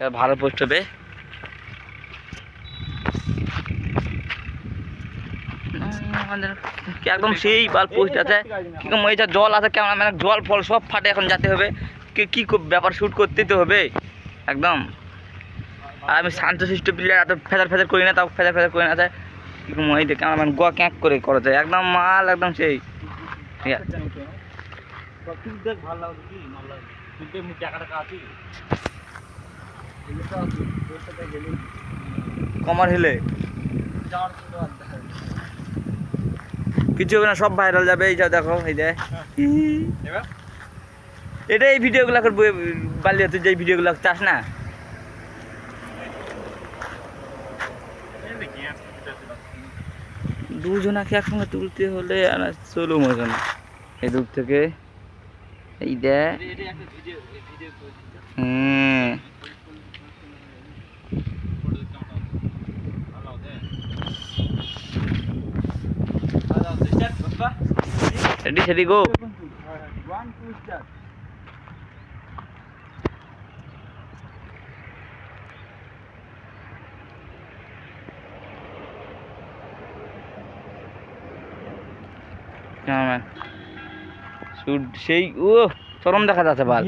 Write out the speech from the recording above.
ভালো পোস্ট হবে। আমাদের একদম সেই বাল পোস্ট আছে। কীরকম ওই যা জল আছে কেমন মানে জল ফল সব ফাটে এখন যেতে হবে। কে কি ব্যাপার শ্যুট করতেই তো হবে একদম। আর আমি শান্ত শান্তশিষ্ট প্লেয়ার এত ফেদার ফেদার করি না তাও ফেদার ফেদার করি না তাই কীরকম ওই দেখে আমার মানে গোয়া ক্যাঁক করে করা যায়। একদম মাল একদম সেই। ঠিক আছে। কমার হিলে? কিছু হবে না সব ভাইরাল যাবে এই যা দেখো এই যে এটা এই ভিডিওগুলো করব বালি তুই যে ভিডিওগুলো চাস না? দুজনাকে একসঙ্গে তুলতে হলে আর চলো মতো না। এই দূর থেকে এই দে হুম। ready steady go cameraman shoot সেই ও চরম দেখা যাচ্ছে বাল